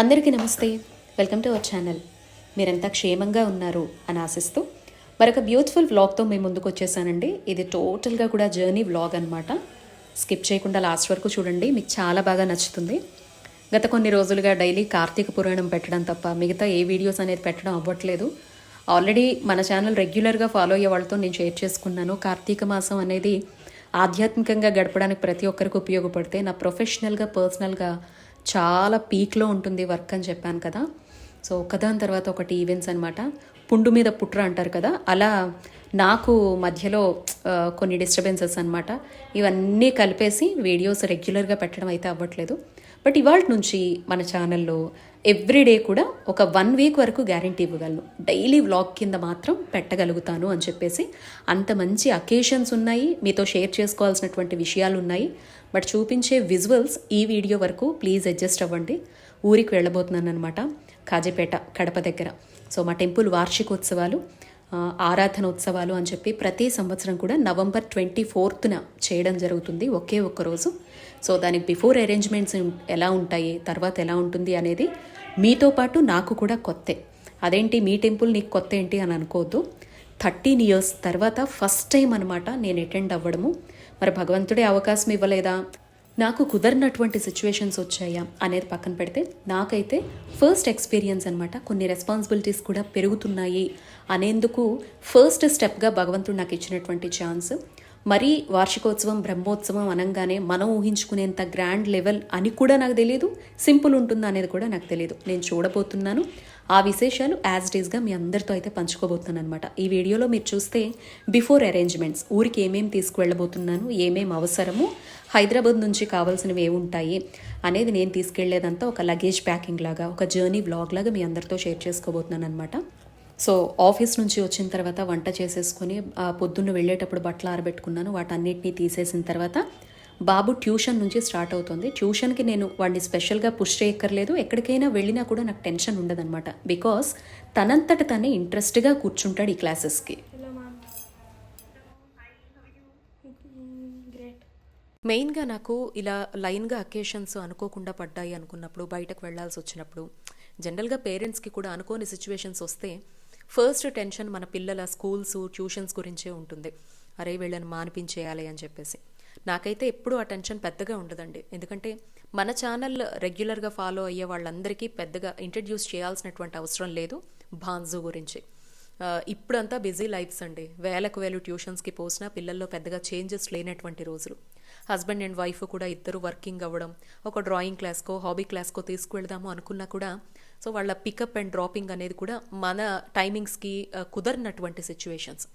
అందరికీ నమస్తే. Welcome to our channel. మీరంతా క్షేమంగా ఉన్నారు అని ఆశిస్తూ మరొక బ్యూటిఫుల్ వ్లాగ్తో మేము ముందుకు వచ్చేసానండి. ఇది టోటల్గా కూడా జర్నీ వ్లాగ్ అనమాట స్కిప్ చేయకుండా లాస్ట్ వరకు చూడండి. మీకు చాలా బాగా నచ్చుతుంది. గత కొన్ని రోజులుగా డైలీ కార్తీక పురాణం పెట్టడం తప్ప మిగతా ఏ వీడియోస్ అనేది పెట్టడం అవ్వట్లేదు. ఆల్రెడీ మన ఛానల్ రెగ్యులర్గా ఫాలో అయ్యే వాళ్ళతో నేను షేర్ చేసుకున్నాను. కార్తీక మాసం అనేది ఆధ్యాత్మికంగా గడపడానికి ప్రతి ఒక్కరికి ఉపయోగపడితే నా ప్రొఫెషనల్గా పర్సనల్గా చాలా పీక్లో ఉంటుంది వర్క్ అని చెప్పాను కదా. సో ఒకదాని తర్వాత ఒకటి ఈవెంట్స్ అనమాట పుండు మీద పుట్ర అంటారు కదా. అలా నాకు మధ్యలో కొన్ని డిస్టర్బెన్సెస్ అనమాట ఇవన్నీ కలిపేసి వీడియోస్ రెగ్యులర్గా పెట్టడం అయితే అవ్వట్లేదు. బట్ ఇవాళ నుంచి మన ఛానల్లో ఎవ్రీడే కూడా ఒక వన్ వీక్ వరకు గ్యారంటీ ఇవ్వగలను. డైలీ వ్లాగ్ కింద మాత్రం పెట్టగలుగుతాను అని చెప్పేసి అంత మంచి అకేషన్స్ ఉన్నాయి. మీతో షేర్ చేసుకోవాల్సినటువంటి విషయాలు ఉన్నాయి. బట్ చూపించే విజువల్స్ ఈ వీడియో వరకు ప్లీజ్ అడ్జస్ట్ అవ్వండి. ఊరికి వెళ్ళబోతున్నాను అనమాట కాజీపేట కడప దగ్గర. సో మా టెంపుల్ వార్షికోత్సవాలు ఆరాధన ఉత్సవాలు అని చెప్పి ప్రతి సంవత్సరం కూడా నవంబర్ ట్వంటీ ఫోర్త్న చేయడం జరుగుతుంది ఒకే ఒక్క రోజు. సో దానికి బిఫోర్ అరేంజ్మెంట్స్ ఎలా ఉంటాయి తర్వాత ఎలా ఉంటుంది అనేది మీతో పాటు నాకు కూడా కొత్తే. అదేంటి మీ టెంపుల్ నీకు కొత్త ఏంటి అని అనుకోవద్దు. థర్టీన్ ఇయర్స్ తర్వాత ఫస్ట్ టైం అనమాట నేను అటెండ్ అవ్వడము. మరి భగవంతుడే అవకాశం ఇవ్వలేదా? నాకు కుదరినటువంటి సిచ్యువేషన్స్ వచ్చాయా అనేది పక్కన పెడితే నాకైతే ఫస్ట్ ఎక్స్పీరియన్స్ అనమాట కొన్ని రెస్పాన్సిబిలిటీస్ కూడా పెరుగుతున్నాయి అనేందుకు ఫస్ట్ స్టెప్గా భగవంతుడు నాకు ఇచ్చినటువంటి ఛాన్స్ మరీ వార్షికోత్సవం బ్రహ్మోత్సవం అనగానే మనం ఊహించుకునేంత గ్రాండ్ లెవెల్ అని కూడా నాకు తెలియదు సింపుల్ ఉంటుందా అనేది కూడా నాకు తెలియదు నేను చూడబోతున్నాను. ఆ విశేషాలు యాజ్ డీస్గా మీ అందరితో అయితే పంచుకోబోతున్నాను అనమాట ఈ వీడియోలో మీరు చూస్తే బిఫోర్ అరేంజ్మెంట్స్ ఊరికి ఏమేమి తీసుకువెళ్ళబోతున్నాను ఏమేమి అవసరము హైదరాబాద్ నుంచి కావాల్సినవి ఏముంటాయి అనేది నేను తీసుకెళ్ళేదంతా ఒక లగేజ్ ప్యాకింగ్ లాగా ఒక జర్నీ బ్లాగ్ లాగా మీ అందరితో షేర్ చేసుకోబోతున్నాను అనమాట సో ఆఫీస్ నుంచి వచ్చిన తర్వాత వంట చేసేసుకొని పొద్దున్న వెళ్ళేటప్పుడు బట్టలు ఆరబెట్టుకున్నాను వాటన్నిటిని తీసేసిన తర్వాత బాబు ట్యూషన్ నుంచి స్టార్ట్ అవుతుంది. ట్యూషన్కి నేను వాడిని స్పెషల్గా పుష్ చేయక్కర్లేదు. ఎక్కడికైనా వెళ్ళినా కూడా నాకు టెన్షన్ ఉండదన్నమాట. బికాస్ తనంతట తనే ఇంట్రెస్ట్గా కూర్చుంటాడు ఈ క్లాసెస్కి. మెయిన్గా నాకు ఇలా లైన్గా అకేషన్స్ అనుకోకుండా పడ్డాయి అనుకున్నప్పుడు బయటకు వెళ్ళాల్సి వచ్చినప్పుడు జనరల్గా పేరెంట్స్కి కూడా అనుకోని సిచ్యువేషన్స్ వస్తే ఫస్ట్ టెన్షన్ మన పిల్లల స్కూల్స్ ట్యూషన్స్ గురించే ఉంటుంది. అరే వీళ్ళని మానిపించేయాలి అని చెప్పేసి. నాకైతే ఎప్పుడూ ఆ టెన్షన్ పెద్దగా ఉండదండి. ఎందుకంటే మన ఛానల్ రెగ్యులర్గా ఫాలో అయ్యే వాళ్ళందరికీ పెద్దగా ఇంట్రడ్యూస్ చేయాల్సినటువంటి అవసరం లేదు భాన్జు గురించి. ఇప్పుడంతా బిజీ లైఫ్స్ అండి. వేలకు వేలు ట్యూషన్స్కి పోసినా పిల్లల్లో పెద్దగా చేంజెస్ లేనటువంటి రోజులు. హస్బెండ్ అండ్ వైఫ్ కూడా ఇద్దరు వర్కింగ్ అవ్వడం ఒక డ్రాయింగ్ క్లాస్కో హాబీ క్లాస్కో తీసుకువెళ్దాము అనుకున్నా కూడా సో వాళ్ళ పికప్ అండ్ డ్రాపింగ్ అనేది కూడా మన టైమింగ్స్కి కుదరినటువంటి సిచ్యువేషన్స్.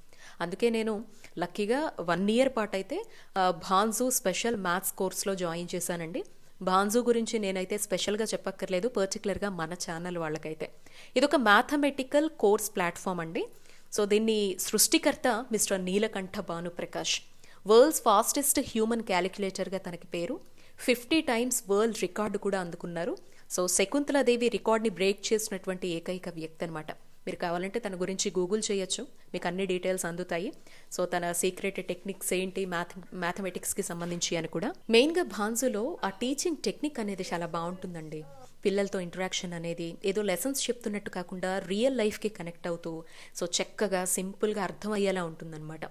అందుకే నేను లక్కీగా వన్ ఇయర్ పాటు అయితే ఆ, భాన్జు స్పెషల్ మ్యాథ్స్ కోర్స్లో జాయిన్ చేశానండి. భాన్జు గురించి నేనైతే స్పెషల్గా చెప్పక్కర్లేదు పర్టికులర్గా మన ఛానల్ వాళ్ళకైతే. ఇదొక మ్యాథమెటికల్ కోర్స్ ప్లాట్ఫామ్ అండి. సో దీన్ని సృష్టికర్త mister Neelakanta Bhanuprakash. World's fastest human క్యాలిక్యులేటర్గా తనకి పేరు. ఫిఫ్టీ టైమ్స్ వరల్డ్ రికార్డు కూడా అందుకున్నారు. సో శకుంతలాదేవి రికార్డ్ని బ్రేక్ చేసినటువంటి ఏకైక వ్యక్తి అనమాట మీరు కావాలంటే తన గురించి గూగుల్ చేయొచ్చు. మీకు అన్ని డీటెయిల్స్ అందుతాయి. సో తన సీక్రెట్ టెక్నిక్స్ ఏంటి? మ్యాథ్ మ్యాథమెటిక్స్కి సంబంధించి అని కూడా. మెయిన్గా భాన్సులో ఆ టీచింగ్ టెక్నిక్ అనేది చాలా బాగుంటుందండి. పిల్లలతో ఇంటరాక్షన్ అనేది ఏదో లెసన్స్ చెప్తున్నట్టు కాకుండా రియల్ లైఫ్కి కనెక్ట్ అవుతూ సో చక్కగా సింపుల్గా అర్థమయ్యేలా ఉంటుందన్నమాట.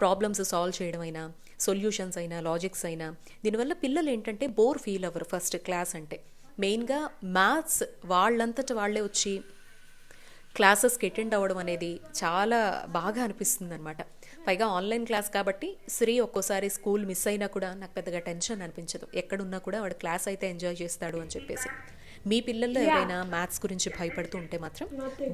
ప్రాబ్లమ్స్ సాల్వ్ చేయడం అయినా సొల్యూషన్స్ అయినా లాజిక్స్ అయినా దీనివల్ల పిల్లలు ఏంటంటే బోర్ ఫీల్ అవ్వరు ఫస్ట్ క్లాస్ అంటే. మెయిన్గా మ్యాథ్స్ వాళ్ళంతట వాళ్ళే వచ్చి క్లాసెస్కి అటెండ్ అవ్వడం అనేది చాలా బాగా అనిపిస్తుంది అనమాట పైగా ఆన్లైన్ క్లాస్ కాబట్టి శ్రీ ఒక్కోసారి స్కూల్ మిస్ అయినా కూడా నాకు పెద్దగా టెన్షన్ అనిపించదు. ఎక్కడున్నా కూడా వాడు క్లాస్ అయితే ఎంజాయ్ చేస్తాడు అని చెప్పేసి. మీ పిల్లల్లో ఎవరైనా మ్యాథ్స్ గురించి భయపడుతూ ఉంటే మాత్రం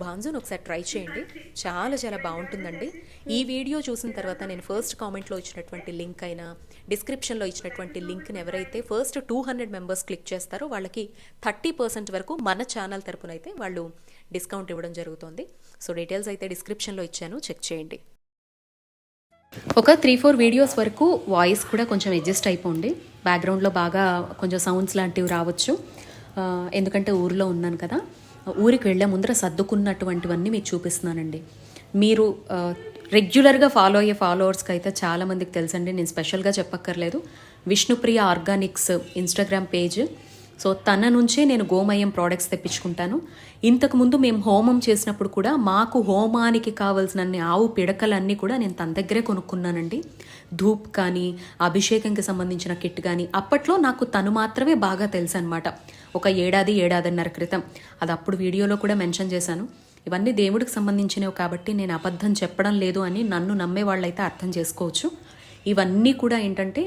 బాన్జున్ ఒకసారి ట్రై చేయండి. చాలా చాలా బాగుంటుందండి. ఈ వీడియో చూసిన తర్వాత నేను ఫస్ట్ కామెంట్లో ఇచ్చినటువంటి లింక్ అయినా డిస్క్రిప్షన్లో ఇచ్చినటువంటి లింక్ని ఎవరైతే first two hundred members click చేస్తారో వాళ్ళకి థర్టీ పర్సెంట్ వరకు మన ఛానల్ తరపున అయితే వాళ్ళు డిస్కౌంట్ ఇవ్వడం జరుగుతుంది. సో డీటెయిల్స్ అయితే డిస్క్రిప్షన్లో ఇచ్చాను. చెక్ చేయండి. ఒక త్రీ ఫోర్ వీడియోస్ వరకు వాయిస్ కూడా కొంచెం అడ్జస్ట్ అయిపోండి. బ్యాక్గ్రౌండ్లో బాగా కొంచెం సౌండ్స్ లాంటివి రావచ్చు. ఎందుకంటే ఊరిలో ఉన్నాను కదా. ఊరికి వెళ్ళే ముందర సర్దుకున్నటువంటివన్నీ మీకు చూపిస్తున్నానండి. మీరు రెగ్యులర్గా ఫాలో అయ్యే ఫాలోవర్స్కి అయితే చాలామందికి తెలుసండి. నేను స్పెషల్గా చెప్పక్కర్లేదు. Vishnupriya organics Instagram page so తన నుంచే నేను గోమయం ప్రోడక్ట్స్ తెప్పించుకుంటాను. ఇంతకుముందు మేము హోమం చేసినప్పుడు కూడా మాకు హోమానికి కావాల్సినన్ని ఆవు పిడకలన్నీ కూడా నేను తన దగ్గరే కొనుక్కున్నానండి. ధూప్ కానీ అభిషేకంకి సంబంధించిన కిట్ కానీ అప్పట్లో నాకు తను మాత్రమే బాగా తెలుసు అనమాట ఒక ఏడాది ఏడాదిన్నర క్రితం. అది అప్పుడు వీడియోలో కూడా మెన్షన్ చేశాను. ఇవన్నీ దేవుడికి సంబంధించినవి కాబట్టి నేను అబద్ధం చెప్పడం లేదు అని నన్ను నమ్మే వాళ్ళైతే అర్థం చేసుకోవచ్చు. ఇవన్నీ కూడా ఏంటంటే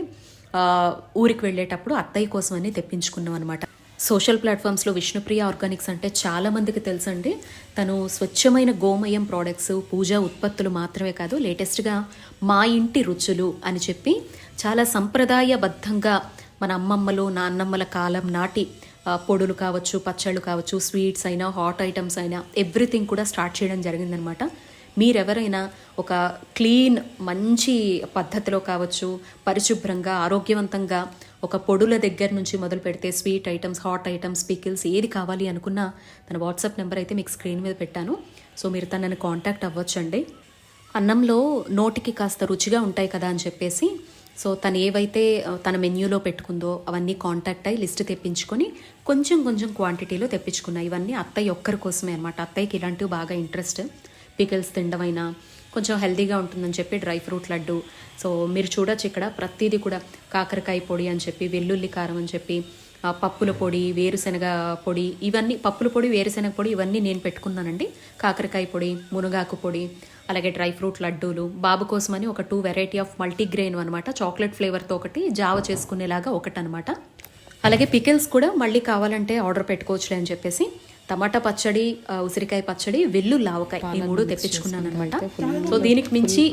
ఊరికి వెళ్ళేటప్పుడు అత్తయ్య కోసం అని తెప్పించుకున్నాం అనమాట సోషల్ ప్లాట్ఫామ్స్లో విష్ణుప్రియ ఆర్గానిక్స్ అంటే చాలా మందికి తెలుసండి. తను స్వచ్ఛమైన గోమయం ప్రోడక్ట్స్ పూజా ఉత్పత్తులు మాత్రమే కాదు లేటెస్ట్గా మా ఇంటి రుచులు అని చెప్పి చాలా సంప్రదాయబద్ధంగా మన అమ్మమ్మలు నాన్నమ్మల కాలం నాటి పొడులు కావచ్చు పచ్చళ్ళు కావచ్చు స్వీట్స్ అయినా హాట్ ఐటమ్స్ అయినా ఎవ్రీథింగ్ కూడా స్టార్ట్ చేయడం జరిగిందనమాట మీరెవరైనా ఒక క్లీన్ మంచి పద్ధతిలో కావచ్చు పరిశుభ్రంగా ఆరోగ్యవంతంగా ఒక పొడుల దగ్గర నుంచి మొదలు పెడితే sweet items hot items pickles ఏది కావాలి అనుకున్నా తన వాట్సాప్ నెంబర్ అయితే మీకు స్క్రీన్ మీద పెట్టాను. సో మీరు తనని కాంటాక్ట్ అవ్వచ్చండి. అన్నంలో నోటికి కాస్త రుచిగా ఉంటాయి కదా అని చెప్పేసి సో తను ఏవైతే తన మెన్యూలో పెట్టుకుందో అవన్నీ కాంటాక్ట్ అయ్యి లిస్ట్ తెప్పించుకొని కొంచెం కొంచెం క్వాంటిటీలో తెప్పించుకున్నాయి ఇవన్నీ అత్తయ్య ఒక్కరి కోసమే అనమాట అత్తయ్యకి ఇలాంటివి బాగా ఇంట్రెస్ట్. పికిల్స్ తినడమైనా కొంచెం హెల్తీగా ఉంటుందని చెప్పి డ్రై ఫ్రూట్ లడ్డు. సో మీరు చూడొచ్చు ఇక్కడ ప్రతిదీ కూడా కాకరకాయ పొడి అని చెప్పి వెల్లుల్లి కారం అని చెప్పి పప్పుల పొడి వేరుశనగ పొడి ఇవన్నీ పప్పుల పొడి వేరుశనగ పొడి ఇవన్నీ నేను పెట్టుకున్నానండి. కాకరకాయ పొడి మునగాకు పొడి అలాగే డ్రై ఫ్రూట్ లడ్డూలు. బాబు కోసమని ఒక టూ వెరైటీ ఆఫ్ మల్టీగ్రెయిన్ అనమాట చాక్లెట్ ఫ్లేవర్తో ఒకటి జావ చేసుకునేలాగా ఒకటి అనమాట అలాగే పికిల్స్ కూడా మళ్ళీ కావాలంటే ఆర్డర్ పెట్టుకోవచ్చులే అని చెప్పేసి టమాటా పచ్చడి ఉసిరికాయ పచ్చడి వెల్లు లావకాయ ఈ మూడు తెప్పించుకున్నాను అనమాట సో దీనికి మించి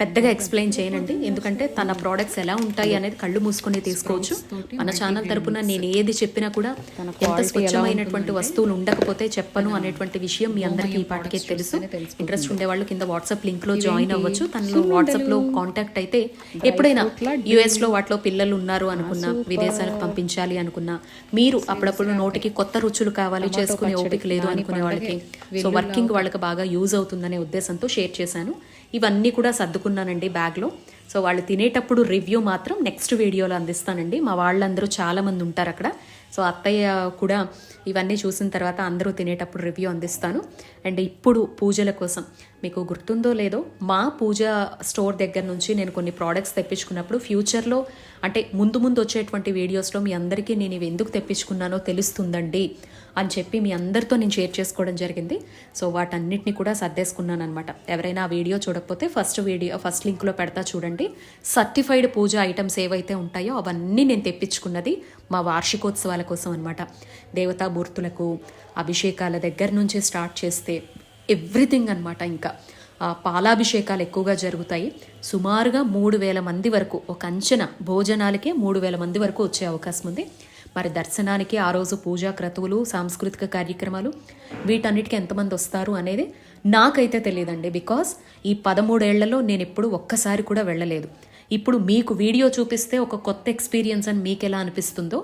పెద్దగా ఎక్స్ప్లెయిన్ చేయనండి. ఎందుకంటే తన ప్రోడక్ట్స్ ఎలా ఉంటాయి అనేది కళ్ళు మూసుకొని తీసుకోవచ్చు. మన ఛానల్ తరపున నేను ఏది చెప్పినా కూడా ఎంత స్వచ్ఛమైనటువంటి వస్తువులు ఉండకపోతే చెప్పను అనేటువంటి విషయం మీ అందరికీ ఈ పాటికే తెలుసు. ఇంట్రెస్ట్ ఉండే వాళ్ళు కింద వాట్సాప్ లింక్లో జాయిన్ అవ్వచ్చు. తనలో వాట్సాప్లో కాంటాక్ట్ అయితే ఎప్పుడైనా యుఎస్లో వాటిలో పిల్లలు ఉన్నారు అనుకున్నా విదేశాలకు పంపించాలి అనుకున్నా మీరు అప్పుడప్పుడు నోటికి కొత్త రుచులు కావాలి చేసుకునే ఓపిక లేదు అనుకునే వాళ్ళకి. సో వర్కింగ్ వాళ్ళకి బాగా యూజ్ అవుతుందనే ఉద్దేశంతో షేర్ చేశాను. ఇవన్నీ కూడా సర్దుకున్నానండి బ్యాగ్లో. సో వాళ్ళు తినేటప్పుడు రివ్యూ మాత్రం నెక్స్ట్ వీడియోలో అందిస్తానండి. మా వాళ్ళందరూ చాలా మంది ఉంటారు అక్కడ సో అత్తయ్య కూడా ఇవన్నీ చూసిన తర్వాత అందరూ తినేటప్పుడు రివ్యూ అందిస్తాను. అండ్ ఇప్పుడు పూజల కోసం మీకు గుర్తుందో లేదో మా పూజ స్టోర్ దగ్గర నుంచి నేను కొన్ని ప్రోడక్ట్స్ తెప్పించుకున్నప్పుడు ఫ్యూచర్లో అంటే ముందు ముందు వచ్చేటువంటి వీడియోస్లో మీ అందరికీ నేను ఇవి ఎందుకు తెప్పించుకున్నానో తెలుస్తుందండి అని చెప్పి మీ అందరితో నేను షేర్ చేసుకోవడం జరిగింది. సో వాటన్నిటిని కూడా సర్దేసుకున్నాను అనమాట ఎవరైనా ఆ వీడియో చూడకపోతే ఫస్ట్ వీడియో ఫస్ట్ లింక్లో పెడతా చూడండి. సర్టిఫైడ్ పూజ ఐటమ్స్ ఏవైతే ఉంటాయో అవన్నీ నేను తెప్పించుకున్నది మా వార్షికోత్సవాల కోసం అనమాట దేవతామూర్తులకు అభిషేకాల దగ్గర నుంచి స్టార్ట్ చేస్తే ఎవ్రీథింగ్ అనమాట ఇంకా. పాలాభిషేకాలు ఎక్కువగా జరుగుతాయి. సుమారుగా మూడు వేల మంది వరకు ఒక అంచనా భోజనాలకే మూడు వేల మంది వరకు వచ్చే అవకాశం ఉంది. మరి దర్శనానికి ఆ రోజు పూజా క్రతువులు సాంస్కృతిక కార్యక్రమాలు వీటన్నిటికీ ఎంతమంది వస్తారు అనేది నాకైతే తెలియదండి. బికాస్ ఈ పదమూడేళ్ళలో నేను ఎప్పుడు ఒక్కసారి కూడా వెళ్ళలేదు. ఇప్పుడు మీకు వీడియో చూపిస్తే ఒక కొత్త ఎక్స్పీరియన్స్ అని మీకు ఎలా అనిపిస్తుందో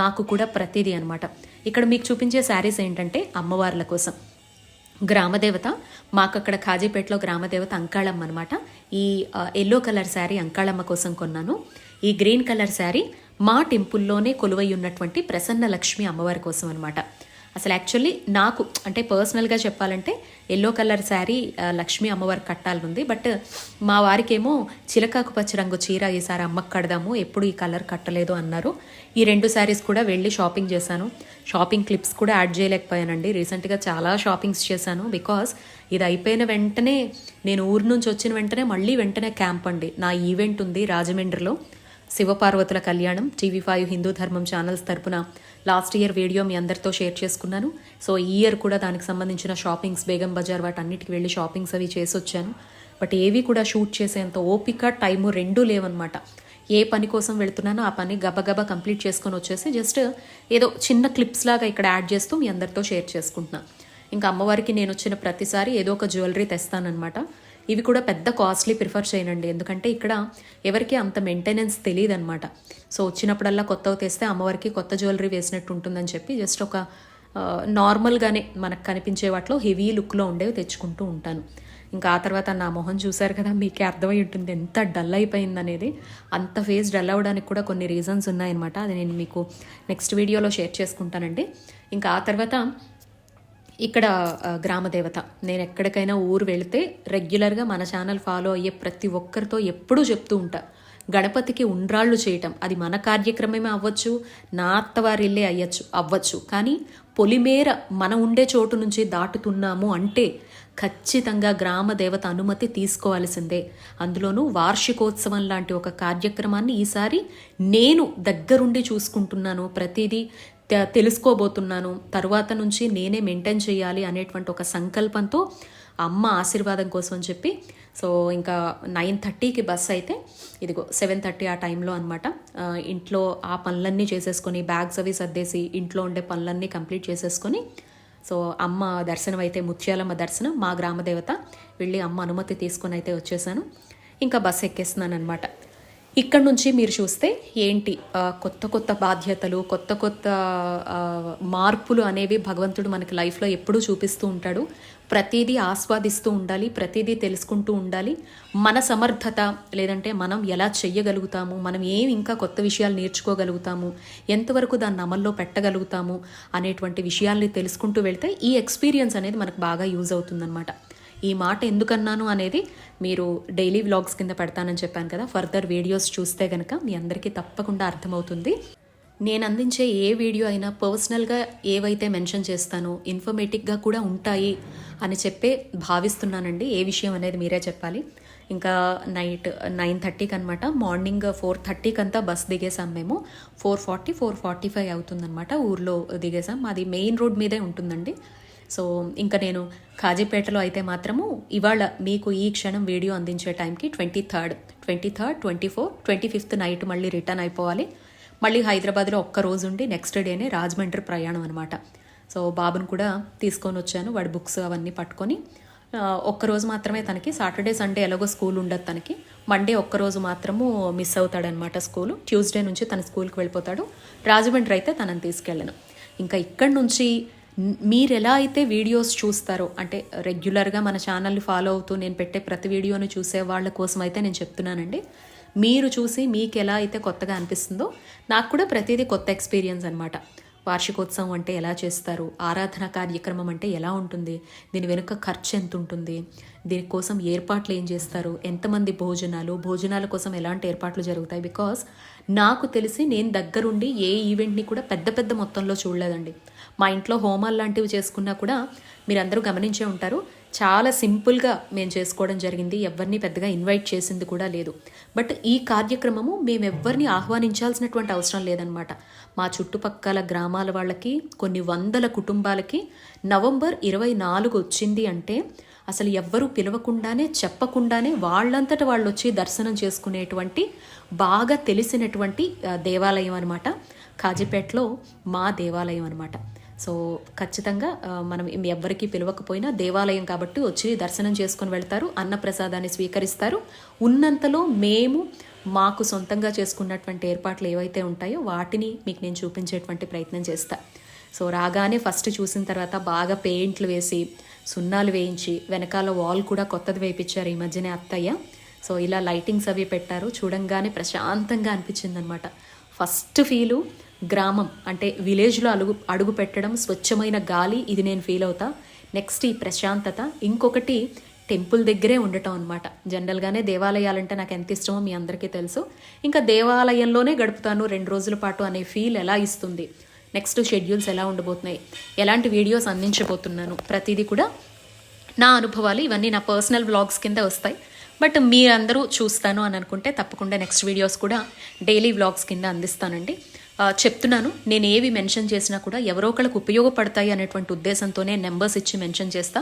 నాకు కూడా ప్రతిదీ అనమాట ఇక్కడ మీకు చూపించే శారీస్ ఏంటంటే అమ్మవార్ల కోసం. గ్రామదేవత మాకు అక్కడ ఖాజీపేటలో గ్రామదేవత అంకాళమ్మ అనమాట ఈ ఎల్లో కలర్ శారీ అంకాళమ్మ కోసం కొన్నాను. ఈ గ్రీన్ కలర్ శారీ మా టెంపుల్లోనే కొలువై ఉన్నటువంటి ప్రసన్న లక్ష్మి అమ్మవారి కోసం అనమాట అసలు యాక్చువల్లీ నాకు అంటే పర్సనల్గా చెప్పాలంటే ఎల్లో కలర్ శారీ లక్ష్మీ అమ్మవారి కట్టాలనుంది. బట్ మా వారికేమో చిలకాకు పచ్చ రంగు చీర ఈసారి అమ్మకు కడదాము ఎప్పుడు ఈ కలర్ కట్టలేదు అన్నారు. ఈ రెండు శారీస్ కూడా వెళ్ళి షాపింగ్ చేశాను. షాపింగ్ క్లిప్స్ కూడా యాడ్ చేయలేకపోయానండి. రీసెంట్గా చాలా షాపింగ్స్ చేశాను బికాస్ ఇది అయిపోయిన వెంటనే నేను ఊరు నుంచి వచ్చిన వెంటనే మళ్ళీ వెంటనే క్యాంప్ అండి. నా ఈవెంట్ ఉంది రాజమండ్రిలో. శివపార్వతుల కళ్యాణం టీవీ ఫైవ్ హిందూ ధర్మం ఛానల్స్ తరపున లాస్ట్ ఇయర్ వీడియో మీ అందరితో షేర్ చేసుకున్నాను. సో ఈ ఇయర్ కూడా దానికి సంబంధించిన షాపింగ్స్ బేగం బజార్ వాటన్నిటికి వెళ్ళి షాపింగ్స్ అవి చేసి వచ్చాను బట్ ఏవి కూడా షూట్ చేసేంత ఓపిక టైము రెండూ లేవన్నమాట. ఏ పని కోసం వెళ్తున్నానో ఆ పని గబగబా కంప్లీట్ చేసుకొని వచ్చేసి జస్ట్ ఏదో చిన్న క్లిప్స్ లాగా ఇక్కడ యాడ్ చేస్తూ మీ అందరితో షేర్ చేసుకుంటున్నాను ఇంకా అమ్మవారికి నేను వచ్చిన ప్రతిసారి ఏదో ఒక జ్యువెలరీ తెస్తానన్నమాట. ఇవి కూడా పెద్ద కాస్ట్లీ ప్రిఫర్ చేయనండి. ఎందుకంటే ఇక్కడ ఎవరికి అంత మెయింటెనెన్స్ తెలియదు అనమాట సో వచ్చినప్పుడల్లా కొత్తవి తెస్తే అమ్మవారికి కొత్త జ్యువెలరీ వేసినట్టు ఉంటుందని చెప్పి జస్ట్ ఒక నార్మల్గానే మనకు కనిపించే వాటిలో హెవీ లుక్లో ఉండేవి తెచ్చుకుంటూ ఉంటాను. ఇంకా ఆ తర్వాత నా మొహం చూశారు కదా మీకే అర్థమై ఉంటుంది ఎంత డల్ అయిపోయింది అనేది అంత ఫేస్ డల్ అవ్వడానికి కూడా కొన్ని రీజన్స్ ఉన్నాయన్నమాట. అది నేను మీకు నెక్స్ట్ వీడియోలో షేర్ చేసుకుంటానండి. ఇంకా ఆ తర్వాత ఇక్కడ గ్రామదేవత నేను ఎక్కడికైనా ఊరు వెళితే రెగ్యులర్గా మన ఛానల్ ఫాలో అయ్యే ప్రతి ఒక్కరితో ఎప్పుడూ చెప్తూ ఉంటా. గణపతికి ఉండ్రాళ్ళు చేయటం అది మన కార్యక్రమమే అవ్వచ్చు నా అత్తవారిల్లే అయ్యచ్చు అవ్వచ్చు. కానీ పొలిమేర మనం ఉండే చోటు నుంచి దాటుతున్నాము అంటే ఖచ్చితంగా గ్రామ దేవత అనుమతి తీసుకోవాల్సిందే. అందులోనూ వార్షికోత్సవం లాంటి ఒక కార్యక్రమాన్ని ఈసారి నేను దగ్గరుండి చూసుకుంటున్నాను. ప్రతిదీ తెలుసుకోబోతున్నాను. తరువాత నుంచి నేనే మెయింటైన్ చేయాలి అనేటువంటి ఒక సంకల్పంతో అమ్మ ఆశీర్వాదం కోసం అని చెప్పి సో ఇంకా నైన్ థర్టీకి బస్ అయితే ఇదిగో సెవెన్ థర్టీ ఆ టైంలో అనమాట ఇంట్లో ఆ పనులన్నీ చేసేసుకొని బ్యాగ్స్ అవి సర్దేసి ఇంట్లో ఉండే పనులన్నీ కంప్లీట్ చేసేసుకొని సో అమ్మ దర్శనం అయితే ముత్యాలమ్మ దర్శనం మా గ్రామదేవత వెళ్ళి అమ్మ అనుమతి తీసుకొని అయితే వచ్చేసాను. ఇంకా బస్ ఎక్కేస్తున్నాను అనమాట ఇక్కడ నుంచి మీరు చూస్తే ఏంటి కొత్త కొత్త బాధ్యతలు కొత్త కొత్త మార్పులు అనేవి భగవంతుడు మనకి లైఫ్లో ఎప్పుడూ చూపిస్తూ ఉంటాడు. ప్రతిదీ ఆస్వాదిస్తూ ఉండాలి ప్రతిదీ తెలుసుకుంటూ ఉండాలి. మన సమర్థత లేదంటే మనం ఎలా చెయ్యగలుగుతాము మనం ఏం ఇంకా కొత్త విషయాలు నేర్చుకోగలుగుతాము ఎంతవరకు దాన్ని అమల్లో పెట్టగలుగుతాము అనేటువంటి విషయాల్ని తెలుసుకుంటూ వెళ్తే ఈ ఎక్స్పీరియన్స్ అనేది మనకు బాగా యూజ్ అవుతుందన్నమాట. ఈ మాట ఎందుకన్నాను అనేది మీరు డైలీ వ్లాగ్స్ కింద పెడతానని చెప్పాను కదా. ఫర్దర్ వీడియోస్ చూస్తే కనుక మీ అందరికీ తప్పకుండా అర్థమవుతుంది. నేను అందించే ఏ వీడియో అయినా పర్సనల్గా ఏవైతే మెన్షన్ చేస్తానో ఇన్ఫర్మేటిక్గా కూడా ఉంటాయి అని చెప్పే భావిస్తున్నానండి. ఏ విషయం అనేది మీరే చెప్పాలి. ఇంకా నైట్ నైన్ థర్టీకి అనమాట మార్నింగ్ ఫోర్ థర్టీకి అంతా బస్ దిగేసాం మేము. Four forty four forty five అవుతుందన్నమాట. ఊర్లో దిగేసాం అది మెయిన్ రోడ్ మీదే ఉంటుందండి. సో ఇంకా నేను కాజీపేటలో అయితే మాత్రము ఇవాళ మీకు ఈ క్షణం వీడియో అందించే టైంకి twenty third twenty third twenty four twenty fifth night మళ్ళీ రిటర్న్ అయిపోవాలి. మళ్ళీ హైదరాబాద్లో ఒక్క రోజు ఉండి నెక్స్ట్ డేనే రాజమండ్రి ప్రయాణం అనమాట సో బాబును కూడా తీసుకొని వచ్చాను వాడి బుక్స్ అవన్నీ పట్టుకొని. ఒక్కరోజు మాత్రమే తనకి సాటర్డే సండే ఎలాగో స్కూల్ ఉండదు తనకి. మండే ఒక్కరోజు మాత్రము మిస్ అవుతాడనమాట స్కూల్. ట్యూస్డే నుంచి తన స్కూల్కి వెళ్ళిపోతాడు. రాజమండ్రి అయితే తనని తీసుకెళ్ళను. ఇంకా ఇక్కడి నుంచి మీరెలా అయితే వీడియోస్ చూస్తారో అంటే రెగ్యులర్గా మన ఛానల్ని ఫాలో అవుతూ నేను పెట్టే ప్రతి వీడియోని చూసే వాళ్ళ కోసం అయితే నేను చెప్తున్నానండి. మీరు చూసి మీకు ఎలా అయితే కొత్తగా అనిపిస్తుందో నాకు కూడా ప్రతిదీ కొత్త ఎక్స్పీరియన్స్ అనమాట వార్షికోత్సవం అంటే ఎలా చేస్తారు? ఆరాధన కార్యక్రమం అంటే ఎలా ఉంటుంది? దీని వెనుక ఖర్చు ఎంత ఉంటుంది దీనికోసం ఏర్పాట్లు ఏం చేస్తారు? ఎంతమంది భోజనాలు? భోజనాల కోసం ఎలాంటి ఏర్పాట్లు జరుగుతాయి? బికాస్ నాకు తెలిసి నేను దగ్గరుండి ఏ ఈవెంట్ని కూడా పెద్ద పెద్ద మొత్తంలో చూడలేదండి. మా ఇంట్లో హోమాలు లాంటివి చేసుకున్నా కూడా మీరందరూ గమనించే ఉంటారు. చాలా సింపుల్గా మేము చేసుకోవడం జరిగింది. ఎవరిని పెద్దగా ఇన్వైట్ చేసింది కూడా లేదు. బట్ ఈ కార్యక్రమము మేము ఎవరిని ఆహ్వానించాల్సినటువంటి అవసరం లేదనమాట మా చుట్టుపక్కల గ్రామాల వాళ్ళకి కొన్ని వందల కుటుంబాలకి నవంబర్ ఇరవై నాలుగు వచ్చింది అంటే అసలు ఎవ్వరూ పిలవకుండానే చెప్పకుండానే వాళ్ళంతట వాళ్ళు వచ్చి దర్శనం చేసుకునేటువంటి బాగా తెలిసినటువంటి దేవాలయం అనమాట కాజీపేటలో మా దేవాలయం అనమాట సో ఖచ్చితంగా మనం ఎవ్వరికీ పిలవకపోయినా దేవాలయం కాబట్టి వచ్చి దర్శనం చేసుకొని వెళ్తారు అన్నప్రసాదాన్ని స్వీకరిస్తారు. ఉన్నంతలో మేము మాకు సొంతంగా చేసుకున్నటువంటి ఏర్పాట్లు ఏవైతే ఉంటాయో వాటిని మీకు నేను చూపించేటువంటి ప్రయత్నం చేస్తా. సో రాగానే ఫస్ట్ చూసిన తర్వాత బాగా పెయింట్లు వేసి సున్నాలు వేయించి వెనకాల వాల్ కూడా కొత్తది వేయించారు ఈ మధ్యనే అత్తయ్య. సో ఇలా లైటింగ్స్ అవి పెట్టారు చూడంగానే ప్రశాంతంగా అనిపించింది అనమాట ఫస్ట్ ఫీలు గ్రామం అంటే విలేజ్లో అడుగు అడుగు పెట్టడం స్వచ్ఛమైన గాలి ఇది నేను ఫీల్ అవుతా. నెక్స్ట్ ఈ ప్రశాంతత. ఇంకొకటి టెంపుల్ దగ్గరే ఉండటం అనమాట జనరల్గానే దేవాలయాలంటే నాకు ఎంత ఇష్టమో మీ అందరికీ తెలుసు. ఇంకా దేవాలయంలోనే గడుపుతాను రెండు రోజుల పాటు అనే ఫీల్ ఎలా ఇస్తుంది? నెక్స్ట్ షెడ్యూల్స్ ఎలా ఉండబోతున్నాయి? ఎలాంటి వీడియోస్ అందించబోతున్నాను? ప్రతిదీ కూడా నా అనుభవాలు ఇవన్నీ నా పర్సనల్ వ్లాగ్స్ కింద వస్తాయి. బట్ మీరందరూ చూస్తాను అని అనుకుంటే తప్పకుండా నెక్స్ట్ వీడియోస్ కూడా డైలీ వ్లాగ్స్ కింద అందిస్తానండి. చెప్తున్నాను. నేను ఏవి మెన్షన్ చేసినా కూడా ఎవరో ఒకళ్ళకి ఉపయోగపడతాయి అనేటువంటి ఉద్దేశంతోనే నెంబర్స్ ఇచ్చి మెన్షన్ చేస్తా.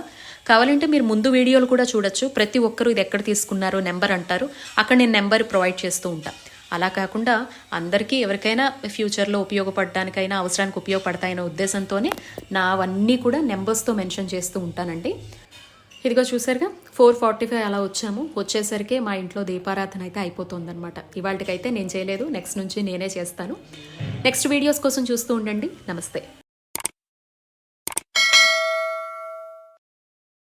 కావాలంటే మీరు ముందు వీడియోలు కూడా చూడొచ్చు. ప్రతి ఒక్కరు ఇది ఎక్కడ తీసుకున్నారో నెంబర్ అంటారు. అక్కడ నేను నెంబర్ ప్రొవైడ్ చేస్తూ ఉంటా. అలా కాకుండా అందరికీ ఎవరికైనా ఫ్యూచర్లో ఉపయోగపడడానికైనా అవసరానికి ఉపయోగపడతాయనే ఉద్దేశంతోనే నా అవన్నీ కూడా నెంబర్స్తో మెన్షన్ చేస్తూ ఉంటానండి. ఇదిగో చూసారుగా ఫోర్ ఫార్టీ ఫైవ్ అలా వచ్చాము. వచ్చేసరికి మా ఇంట్లో దీపారాధన అయితే అయిపోతుందన్నమాట. ఇవాళకైతే నేను చేయలేదు. నెక్స్ట్ నుంచి నేనే చేస్తాను. నెక్స్ట్ వీడియోస్ కోసం చూస్తూ ఉండండి. నమస్తే.